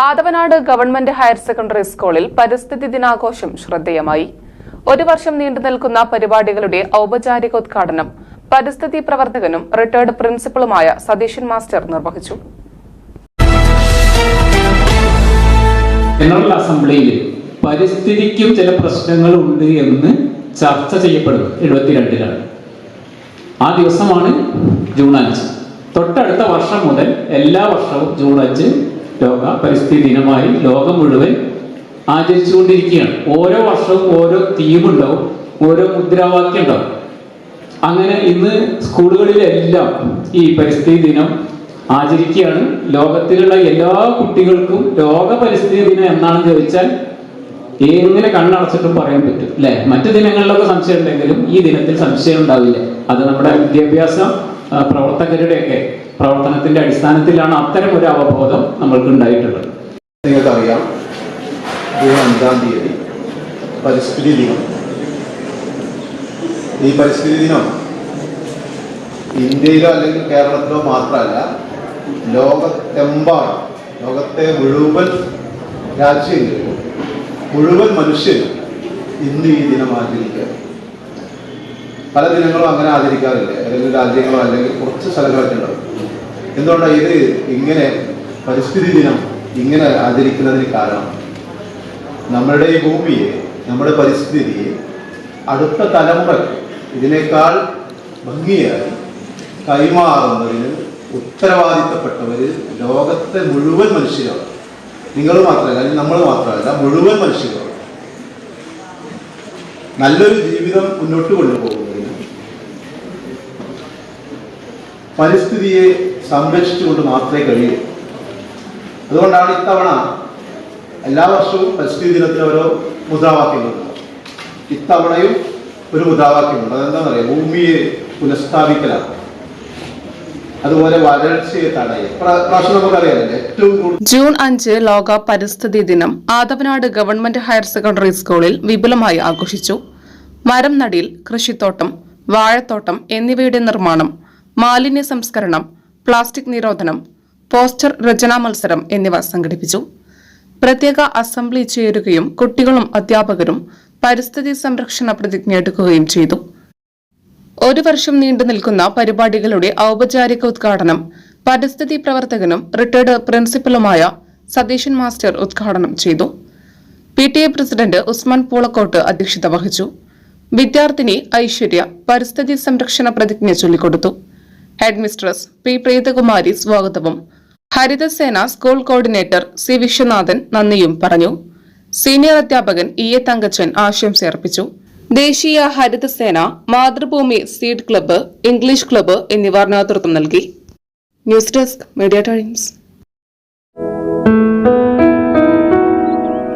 Athavanad government higher secondary സ്കൂളിൽ പരിസ്ഥിതി ദിനാഘോഷം ശ്രദ്ധേയമായി. ഒരു വർഷം നീണ്ടു നിൽക്കുന്ന പരിപാടികളുടെ ഔപചാരികോദ്ഘാടനം പരിസ്ഥിതി പ്രവർത്തകനും റിട്ടയർഡ് പ്രിൻസിപ്പളുമായ സതീശൻ മാസ്റ്റർ നിർവഹിച്ചു. ജനറൽ അസംബ്ലിയിൽ പരിസ്ഥിതിക്കും ചില പ്രശ്നങ്ങളുണ്ട് എന്ന് ചർച്ച ചെയ്യപ്പെടും എഴുപത്തിരണ്ടിലാണ്. ആ ദിവസമാണ് ജൂൺ അഞ്ച്. തൊട്ടടുത്ത വർഷം മുതൽ എല്ലാ വർഷവും ജൂൺ അഞ്ച് ലോക പരിസ്ഥിതി ദിനമായി ലോകം മുഴുവൻ ആചരിച്ചുകൊണ്ടിരിക്കുകയാണ്. ഓരോ വർഷവും ഓരോ തീം ഉണ്ടാവും ഓരോ മുദ്രാവാക്യം ഉണ്ടാവും. അങ്ങനെ ഇന്ന് സ്കൂളുകളിലെല്ലാം ഈ പരിസ്ഥിതി ദിനം ആചരിക്കുകയാണ്. ലോകത്തിലുള്ള എല്ലാ കുട്ടികൾക്കും ലോക പരിസ്ഥിതി ദിനം എന്നാണെന്ന് ചോദിച്ചാൽ എങ്ങനെ കണ്ണടച്ചിട്ടും പറയാൻ പറ്റും അല്ലെ? മറ്റു ദിനങ്ങളിലൊക്കെ സംശയം ഉണ്ടെങ്കിലും ഈ ദിനത്തിൽ സംശയം ഉണ്ടാവില്ല. അത് നമ്മുടെ വിദ്യാഭ്യാസ പ്രവർത്തകരുടെയൊക്കെ പ്രവർത്തനത്തിന്റെ അടിസ്ഥാനത്തിലാണ് അത്തരം ഒരു അവബോധം നമ്മൾക്ക് ഉണ്ടായിട്ടുള്ളത് നിങ്ങൾക്കറിയാം ജൂൺ അഞ്ചാം തീയതി പരിസ്ഥിതി ദിനം. ഈ പരിസ്ഥിതി ദിനം ഇന്ത്യയിലോ അല്ലെങ്കിൽ കേരളത്തിലോ മാത്രമല്ല ലോകത്തെമ്പാടും ലോകത്തെ മുഴുവൻ രാജ്യങ്ങളിലും മുഴുവൻ മനുഷ്യരും ഇന്ന് ഈ ദിനം ആചരിക്കുക. പല ദിനങ്ങളും അങ്ങനെ ആചരിക്കാറില്ല. അല്ലെങ്കിൽ രാജ്യങ്ങളോ അല്ലെങ്കിൽ കുറച്ച് സ്ഥലങ്ങളൊക്കെ ഉണ്ടാവും. എന്തുകൊണ്ടാണ് ഇത് ഇങ്ങനെ പരിസ്ഥിതി ദിനം ഇങ്ങനെ ആചരിക്കുന്നതിന് കാരണം? നമ്മുടെ ഈ ഭൂമിയെ നമ്മുടെ പരിസ്ഥിതിയെ അടുത്ത തലമുറയ്ക്ക് ഇതിനേക്കാൾ ഭംഗിയായി കൈമാറുന്നതിന് ഉത്തരവാദിത്തപ്പെട്ടവർ ലോകത്തെ മുഴുവൻ മനുഷ്യരാണ്. നിങ്ങൾ മാത്രമല്ല അല്ലെങ്കിൽ നമ്മൾ മാത്രമല്ല മുഴുവൻ മനുഷ്യരാണ്. നല്ലൊരു ജീവിതം മുന്നോട്ട് കൊണ്ടുപോകുന്നതിന് പരിസ്ഥിതിയെ സംരക്ഷിച്ചുകൊണ്ട് മാത്രമേ കഴിയൂ. അതുകൊണ്ടാണ് ഇത്തവണ എല്ലാ വർഷവും പരിസ്ഥിതി ദിനത്തിന് ഓരോ മുദ്രാവാക്യങ്ങളുണ്ട്. ഇത്തവണയും ഒരു മുദ്രാവാക്യമുണ്ട്. അതെന്താ പറയുക ഭൂമിയെ പുനഃസ്ഥാപിക്കലാണ്. അതുപോലെ വരൾച്ചയെ തടയും. ജൂൺ അഞ്ച് ലോക പരിസ്ഥിതി ദിനം ആദവനാട് ഗവൺമെന്റ് ഹയർ സെക്കൻഡറി സ്കൂളിൽ വിപുലമായി ആഘോഷിച്ചു. മരം നടിയിൽ കൃഷിത്തോട്ടം വാഴത്തോട്ടം എന്നിവയുടെ നിർമ്മാണം മാലിന്യ സംസ്കരണം പ്ലാസ്റ്റിക് നിരോധനം പോസ്റ്റർ രചനാ മത്സരം എന്നിവ സംഘടിപ്പിച്ചു. പ്രത്യേക അസംബ്ലി ചേരുകയും കുട്ടികളും അധ്യാപകരും പരിസ്ഥിതി സംരക്ഷണ പ്രതിജ്ഞ എടുക്കുകയും ചെയ്തു. ഒരു വർഷം നീണ്ടു നിൽക്കുന്ന പരിപാടികളുടെ ഔപചാരിക ഉദ്ഘാടനം പരിസ്ഥിതി പ്രവർത്തകനും റിട്ടയർഡ് പ്രിൻസിപ്പലുമായ സതീശൻ മാസ്റ്റർ ഉദ്ഘാടനം ചെയ്തു. P T A president Usman Poolakkot അധ്യക്ഷത വഹിച്ചു. വിദ്യാർത്ഥിനി ഐശ്വര്യ പരിസ്ഥിതി സംരക്ഷണ പ്രതിജ്ഞ ചൊല്ലിക്കൊടുത്തു. ഹെഡ് മിസ്ട്രസ് പി പ്രീതകുമാരി സ്വാഗതവും. Harithasena school coordinator C. Viswanathan നന്ദിയും പറഞ്ഞു. സീനിയർ അധ്യാപകൻ ഇ. എ. തങ്കച്ചൻ ആശംസയർപ്പിച്ചു ദേശീയ Harithasena Mathrubhumi seed club English club എന്നിവർ നേതൃത്വം നൽകി. News desk media times.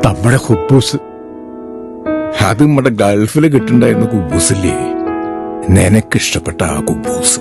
നമ്മുടെ ഹുബൂസ് അത് നമ്മുടെ ഗൾഫിൽ കിട്ടുണ്ടായിരുന്ന കുബൂസില്ലേ? നിനക്കിഷ്ടപ്പെട്ട ആ കുബൂസ്.